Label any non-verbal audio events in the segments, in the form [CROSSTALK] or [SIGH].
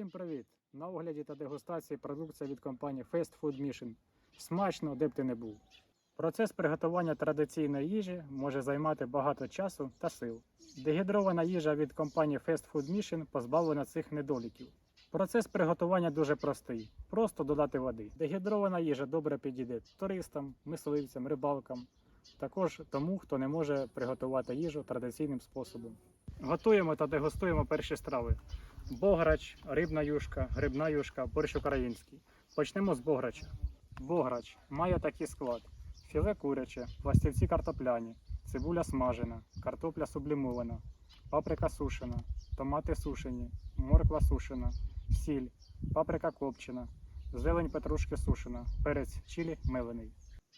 Усім привіт! На огляді та дегустації продукція від компанії Fast Food Mission. Смачно, де б ти не був. Процес приготування традиційної їжі може займати багато часу та сил. Дегідрована їжа від компанії Fast Food Mission позбавлена цих недоліків. Процес приготування дуже простий: просто додати води. Дегідрована їжа добре підійде туристам, мисливцям, рибалкам, також тому, хто не може приготувати їжу традиційним способом. Готуємо та дегустуємо перші страви. Бограч, рибна юшка, грибна юшка, борщ український. Почнемо з бограча. Бограч має такий склад: філе куряче, пластівці картопляні, цибуля смажена, картопля сублімована, паприка сушена, томати сушені, морква сушена, сіль, паприка копчена, зелень петрушки сушена, перець чилі мелений.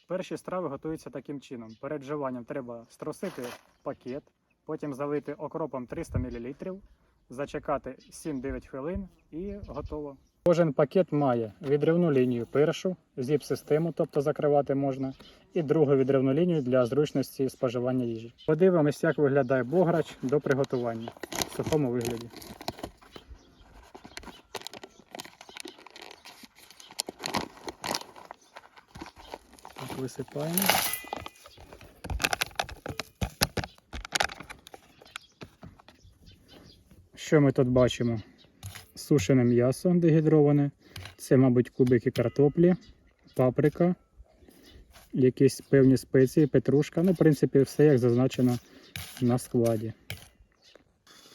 Перші страви готуються таким чином. Перед вживанням треба струсити пакет, потім залити окропом 300 мл, зачекати 7-9 хвилин і готово. Кожен пакет має відривну лінію першу, зіп-систему, тобто закривати можна, і другу відривну лінію для зручності споживання їжі. Подивимось, як виглядає бограч до приготування в сухому вигляді. Так, висипаємо. Що ми тут бачимо? Сушене м'ясо дегідроване. Це, мабуть, кубики картоплі, паприка, якісь певні спеції, петрушка. Ну, в принципі, все як зазначено на складі.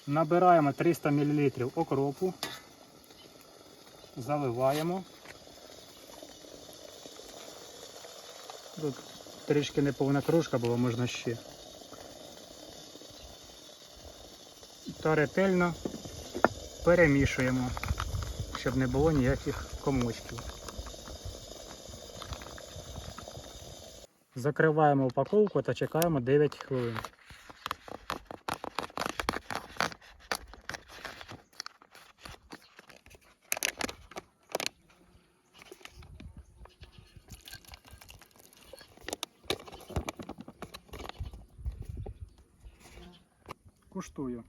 Набираємо 300 мл окропу, заливаємо. Тут трішки неповна кружка, бо можна ще. Та ретельно перемішуємо, щоб не було ніяких комочків. Закриваємо упаковку та чекаємо 9 хвилин. Куштую.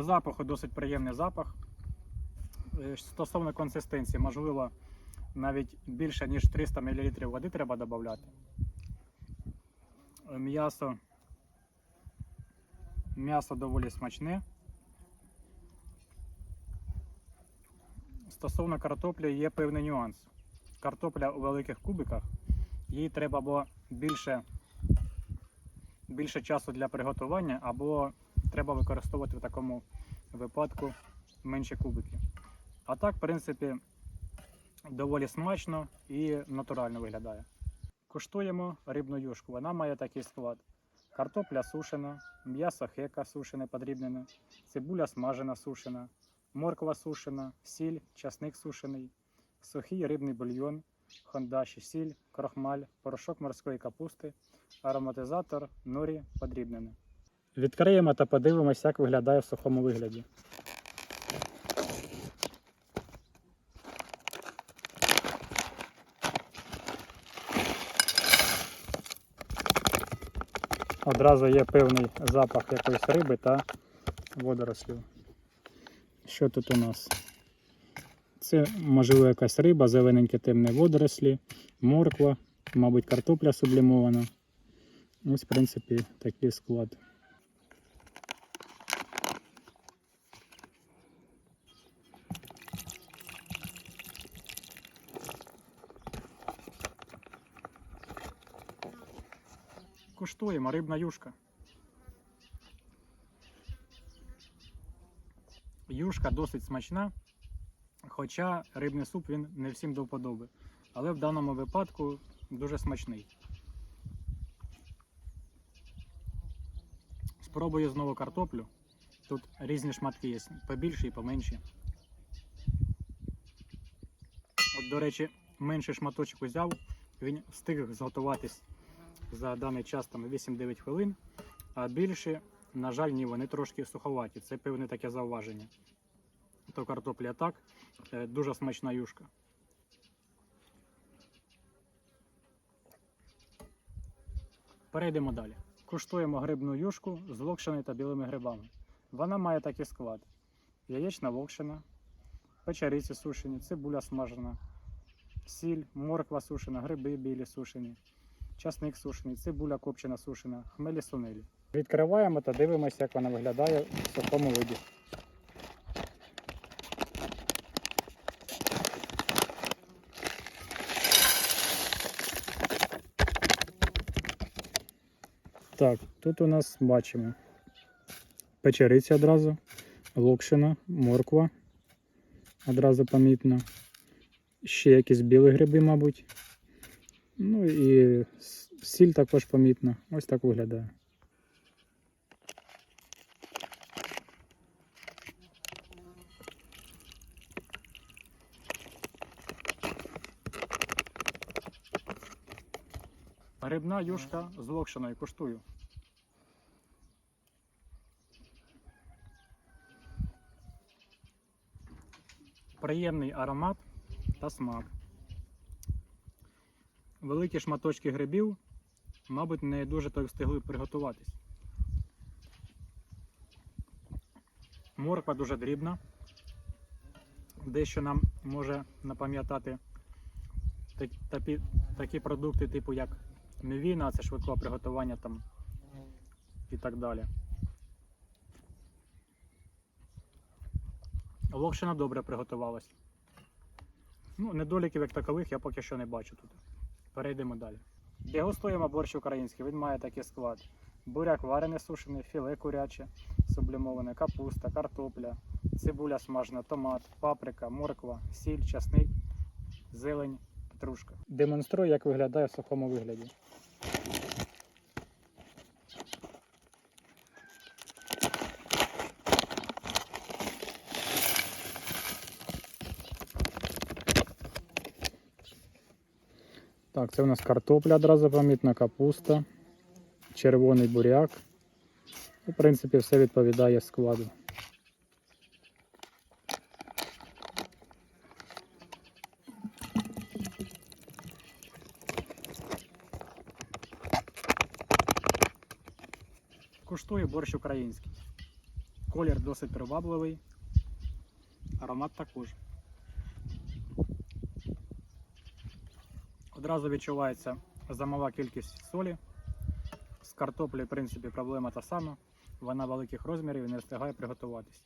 По запаху досить приємний запах. Е, Стосовно консистенції, можливо, навіть більше, ніж 300 мл води треба додати. Е, М'ясо. М'ясо доволі смачне. Стосовно картоплі є певний нюанс. Картопля у великих кубиках, їй треба або більше, більше часу для приготування, або треба використовувати в такому випадку менші кубики. А так, в принципі, доволі смачно і натурально виглядає. Куштуємо рибну юшку. Вона має такий склад: картопля сушена, м'ясо хека сушене, подрібнене, цибуля смажена сушена, морква сушена, сіль, часник сушений, сухий рибний бульйон, хондаші, сіль, крохмаль, порошок морської капусти, ароматизатор, норі подрібнене. Відкриємо та подивимося, як виглядає в сухому вигляді. Одразу є певний запах якоїсь риби та водорослів. Що тут у нас? Це, можливо, якась риба, зелененькі темні водорослі, морква, мабуть, картопля сублімована. Ось, в принципі, такий склад. Куштуємо рибна юшка. Юшка досить смачна, хоча рибний суп він не всім до вподоби. Але в даному випадку дуже смачний. Спробую знову картоплю. Тут різні шматки є, побільші і поменші. От, до речі, менший шматочок узяв, він встиг зготуватись за даний час там 8-9 хвилин, а більше, на жаль, ні, вони трошки суховаті. Це певне таке зауваження. То картопля так, е, дуже смачна юшка. Перейдемо далі. Куштуємо грибну юшку з локшиною та білими грибами. Вона має такий склад: яєчна локшина, печериці сушені, цибуля смажена, сіль, морква сушена, гриби білі сушені, часник сушений, цибуля копчена сушена, хмелі сунелі. Відкриваємо та дивимося, як вона виглядає в сухому виді. Так, тут у нас бачимо печериці одразу, локшина, морква одразу помітно. Ще якісь білі гриби, мабуть. Ну і сіль також помітна. Ось так виглядає. Грибна юшка з локшиною коштую. Приємний аромат та смак. Великі шматочки грибів, мабуть, не дуже то й встигли приготуватись. Морква дуже дрібна. Дещо нам може напам'ятати такі, такі продукти, типу як мівіна, це швидкого приготування там і так далі. Локшина добре приготувалась. Ну, недоліків як такових я поки що не бачу тут. Перейдемо далі. Дегустуємо борщ український. Він має такий склад: буряк варений сушений, філе куряче, сублімоване, капуста, картопля, цибуля смажена, томат, паприка, морква, сіль, часник, зелень, петрушка. Демонструю, як виглядає в сухому вигляді. Так, це у нас картопля одразу помітна, капуста, червоний буряк. В принципі, все відповідає складу. Куштую борщ український. Колір досить привабливий, аромат також. Одразу відчувається замала кількість солі. З картоплею, в принципі, проблема та сама. Вона великих розмірів і не встигає приготуватись.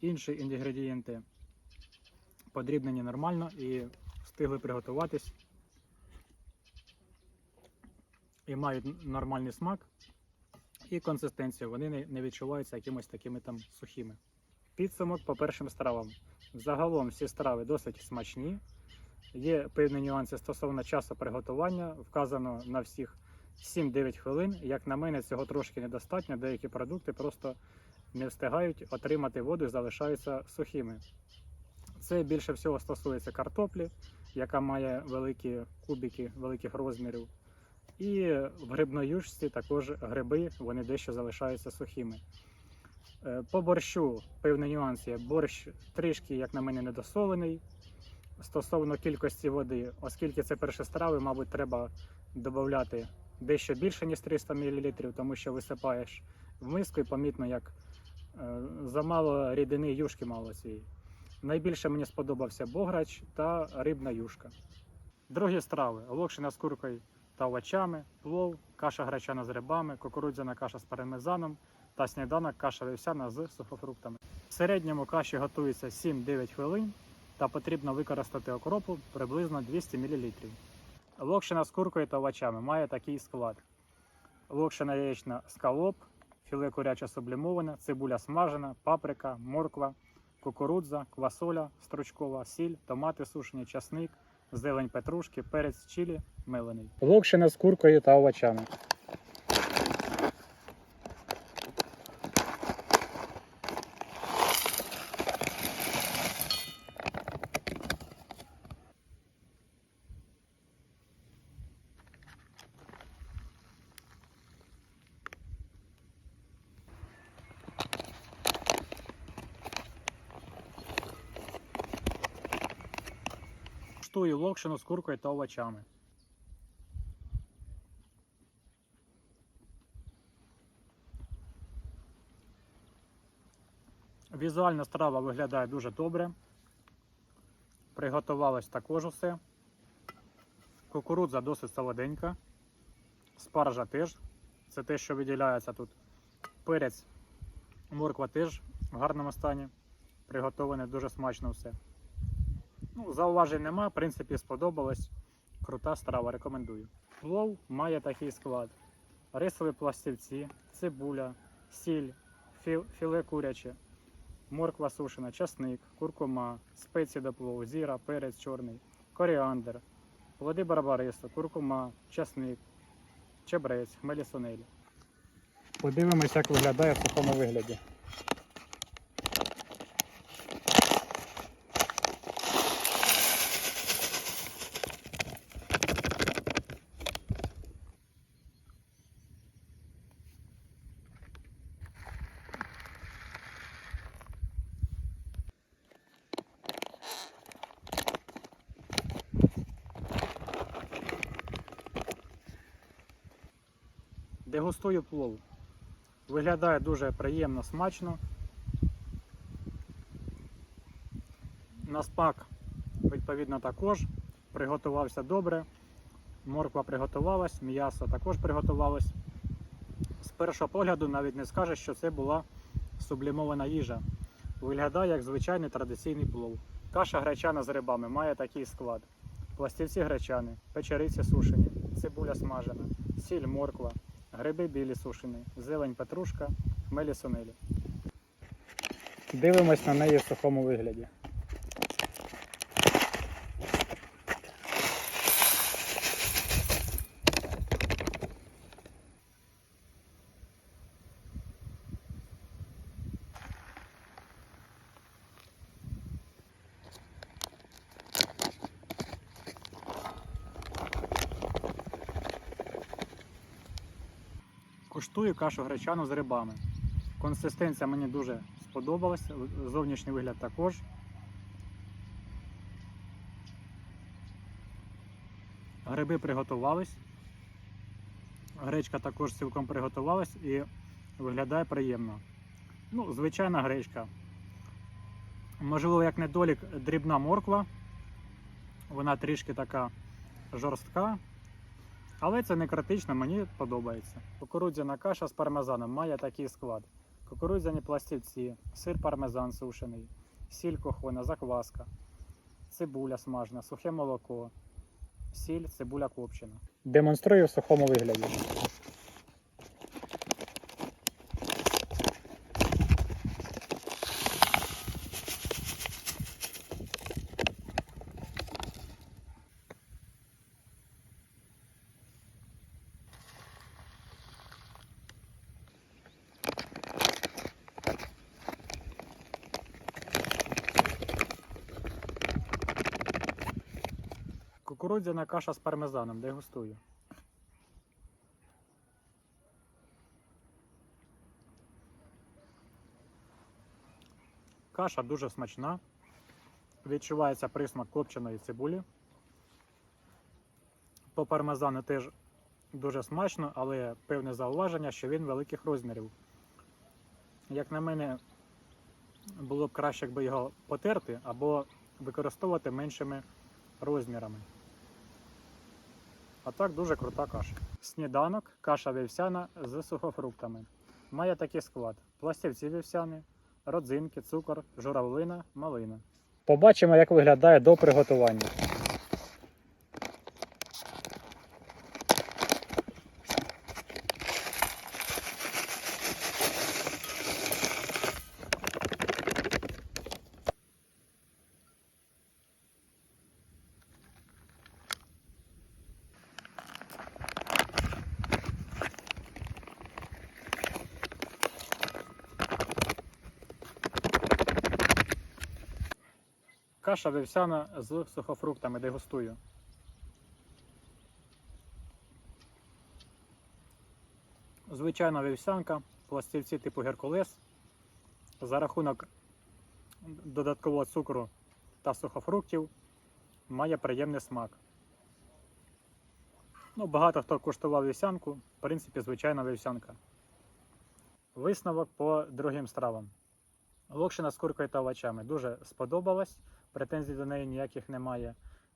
Інші інгредієнти подрібнені нормально і встигли приготуватись. І мають нормальний смак і консистенцію. Вони не відчуваються якимось такими там сухими. Підсумок по першим стравам. Загалом всі страви досить смачні. Є певні нюанси стосовно часу приготування. Вказано на всіх 7-9 хвилин. Як на мене, цього трошки недостатньо. Деякі продукти просто не встигають отримати воду і залишаються сухими. Це більше всього стосується картоплі, яка має великі кубики великих розмірів. І в грибної юшці також гриби вони дещо залишаються сухими. Е, По борщу певний нюанс є. Борщ трішки, як на мене, недосолений. Стосовно кількості води, оскільки це перші страви, мабуть, треба додати дещо більше, ніж 300 мл, тому що висипаєш в миску і помітно, як е, замало рідини юшки мало цієї. Найбільше мені сподобався бограч та рибна юшка. Другі страви: локшина з куркою та овочами, плов, каша гречана з рибами, кукурудзяна каша з пармезаном та сніданок каша вівсяна з сухофруктами. В середньому каші готується 7-9 хвилин та потрібно використати окропу приблизно 200 мл. Локшина з куркою та овочами має такий склад: локшина яєчна скалоп, філе куряче сублімоване, цибуля смажена, паприка, морква, кукурудза, квасоля стручкова, сіль, томати сушені, часник, зелень петрушки, перець чилі, мелений. Локшина з куркою та овочами. Влаштую локшину з куркою та овочами. Візуально страва виглядає дуже добре. Приготувалось також усе. Кукурудза досить солоденька. Спаржа теж. Це те, що виділяється тут. Перець, морква теж в гарному стані. Приготовлене дуже смачно все. Ну, зауважень нема, в принципі, сподобалось. Крута страва, рекомендую. Плов має такий склад: рисові пластівці, цибуля, сіль, філ- філе куряче, морква сушена, часник, куркума, спеції до плову, зіра, перець чорний, коріандр, плоди барбарису, куркума, часник, чебрець, хмелі сунелі. Подивимось, як виглядає в сухому вигляді. Дегустую плов. Виглядає дуже приємно, смачно. На смак, відповідно, також приготувався добре. Морква приготувалась, м'ясо також приготувалось. З першого погляду навіть не скажеш, що це була сублімована їжа. Виглядає як звичайний традиційний плов. Каша гречана з рибами має такий склад: пластівці гречани, печериці сушені, цибуля смажена, сіль, морква, гриби білі сушені, зелень петрушка, хмелі сунелі. Дивимось на неї в сухому вигляді. Куштую кашу гречану з рибами. Консистенція мені дуже сподобалась, зовнішній вигляд також. Гриби приготувались. Гречка також цілком приготувалась і виглядає приємно. Ну, звичайна гречка. Можливо, як недолік, дрібна морква. Вона трішки така жорстка, але це не критично, мені подобається. Кукурудзяна каша з пармезаном має такий склад: кукурудзяні пластівці, сир пармезан сушений, сіль кухона, закваска, цибуля смажена, сухе молоко, сіль, цибуля копчена. Демонструю в сухому вигляді. Кукурудзяна каша з пармезаном, дегустую. Каша дуже смачна. Відчувається присмак копченої цибулі. По пармезану теж дуже смачно, але певне зауваження, що він великих розмірів. Як на мене, було б краще, якби його потерти або використовувати меншими розмірами. А так дуже крута каша. Сніданок, каша вівсяна з сухофруктами. Має такий склад: пластівці вівсяни, родзинки, цукор, журавлина, малина. Побачимо, як виглядає до приготування. Каша вівсяна з сухофруктами дегустую. Звичайна вівсянка, пластівці типу Геркулес. За рахунок додаткового цукру та сухофруктів має приємний смак. Ну, багато хто куштував вівсянку, в принципі, звичайна вівсянка. Висновок по другим стравам. Локшина з куркою та овочами дуже сподобалась, претензій до неї ніяких немає.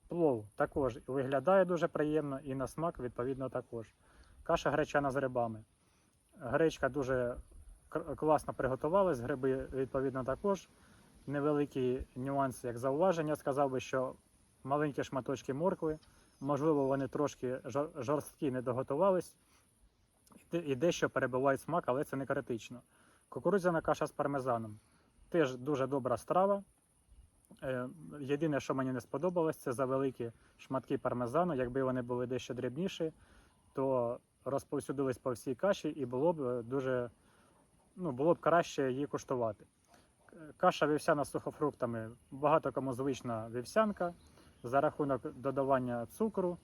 Плов також виглядає дуже приємно і на смак, відповідно, також. Каша гречана з грибами. Гречка дуже класно приготувалась, гриби, відповідно, також. Невеликі нюанси, як зауваження, сказав би, що маленькі шматочки моркви, можливо, вони трошки жорсткі не доготувались і дещо перебивають смак, але це не критично. Кукурудзяна каша з пармезаном. Теж дуже добра страва. Е, Єдине, що мені не сподобалось, це за великі шматки пармезану. Якби вони були дещо дрібніші, то розповсюдились по всій каші і було б е, дуже ну, було б краще її куштувати. Каша вівсяна з сухофруктами. Багато кому звична вівсянка. За рахунок додавання цукру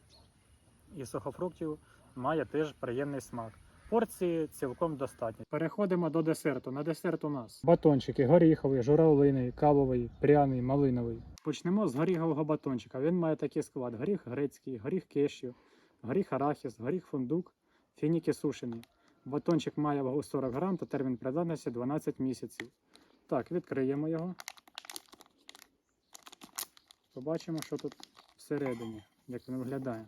і сухофруктів має теж приємний смак. Порції цілком достатньо. Переходимо до десерту. На десерт у нас батончики горіховий, журавлиний, кавовий, пряний, малиновий. Почнемо з горіхового батончика. Він має такий склад: горіх грецький, горіх кешю, горіх арахіс, горіх фундук, фініки сушені. Батончик має вагу 40 грам та термін придатності 12 місяців. Так, відкриємо його. Побачимо, що тут всередині, як він виглядає.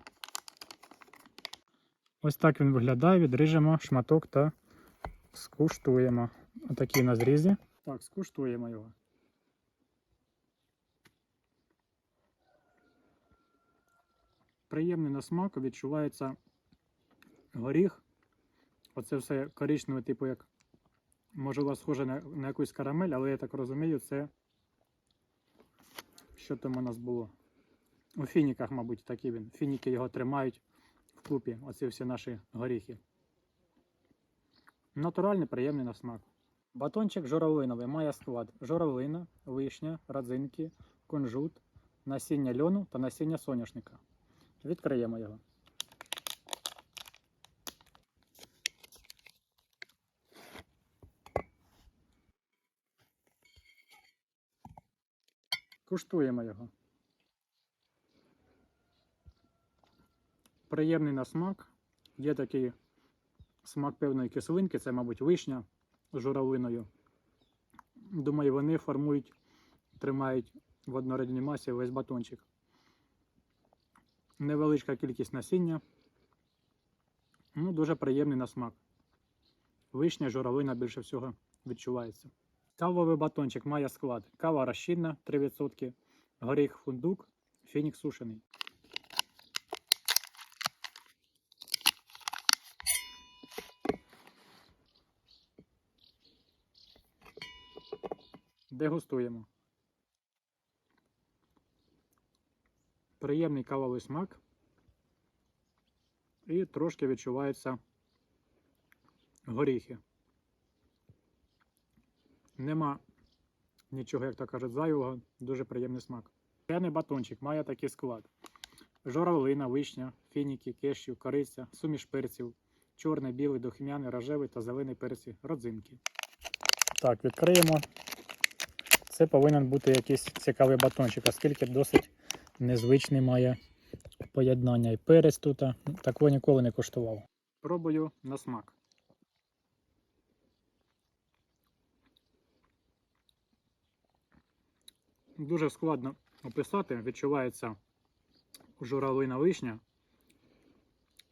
Ось так він виглядає. Відріжемо шматок та скуштуємо. Отакий на зрізі. Так, скуштуємо його. Приємний на смак, відчувається горіх. Оце все коричневе, типу, як можливо, схоже на, на якусь карамель, але я так розумію, це що там у нас було. У фініках, мабуть, такий він. Фініки його тримають вкупі, оці всі наші горіхи. Натуральний, приємний на смак. Батончик журавлиновий має склад журавлина, вишня, родзинки, кунжут, насіння льону та насіння соняшника. Відкриємо його. Куштуємо його. Приємний на смак. Є такий смак певної кислинки, це, мабуть, вишня з журавлиною. Думаю, вони формують, тримають в однорідній масі весь батончик. Невеличка кількість насіння. Ну, дуже приємний на смак. Вишня, журавлина більше всього відчувається. Кавовий батончик має склад. Кава розчинна 3%, горіх фундук, фінік сушений. Дегустуємо. Приємний кавовий смак. І трошки відчуваються горіхи. Нема нічого, як то кажуть, зайвого, дуже приємний смак. Пряний батончик має такий склад: журавлина, вишня, фініки, кешю, кориця, суміш перців, чорний, білий, духмяний, рожевий та зелений перці, родзинки. Так, відкриємо. Це повинен бути якийсь цікавий батончик, оскільки досить незвичний має поєднання. І перець тут. Такого ніколи не коштував. Пробую на смак. Дуже складно описати, відчувається журавлина вишня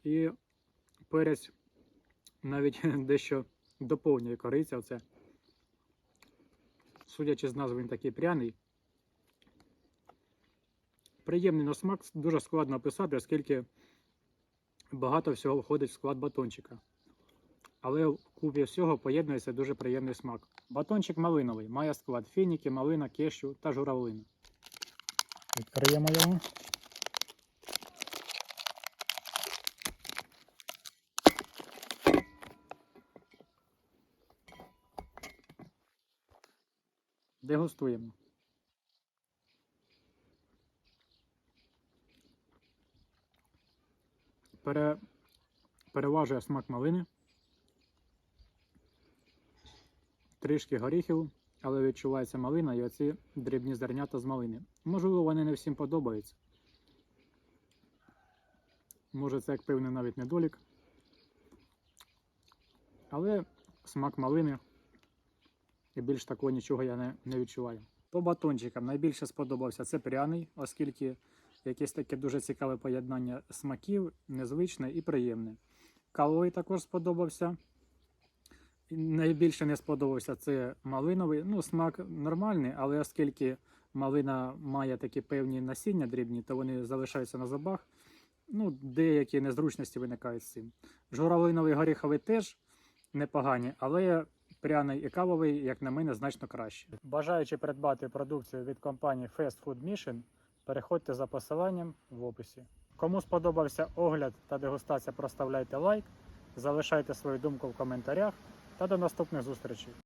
і перець навіть [LAUGHS] дещо доповнює кориця. Оце. Судячи з назви, він такий пряний. Приємний на смак, дуже складно описати, оскільки багато всього входить в склад батончика. Але в купі всього поєднується дуже приємний смак. Батончик малиновий, має склад фініки, малина, кешю та журавлина. Відкриємо його. Дегустуємо. Пере... Переважує смак малини. Трішки горіхів, але відчувається малина і оці дрібні зернята з малини. Можливо, вони не всім подобаються. Може, це як певний навіть недолік. Але смак малини і більш такого нічого я не, не відчуваю. По батончикам найбільше сподобався це пряний, оскільки якесь таке дуже цікаве поєднання смаків, незвичне і приємне. Кавовий також сподобався. Найбільше не сподобався це малиновий. Ну, смак нормальний, але оскільки малина має такі певні насіння дрібні, то вони залишаються на зубах. Ну, деякі незручності виникають з цим. Журавлиновий горіховий теж непогані, але пряний і кавовий, як на мене, значно краще. Бажаючи придбати продукцію від компанії Fast Food Mission, переходьте за посиланням в описі. Кому сподобався огляд та дегустація, проставляйте лайк, залишайте свою думку в коментарях та до наступних зустрічей.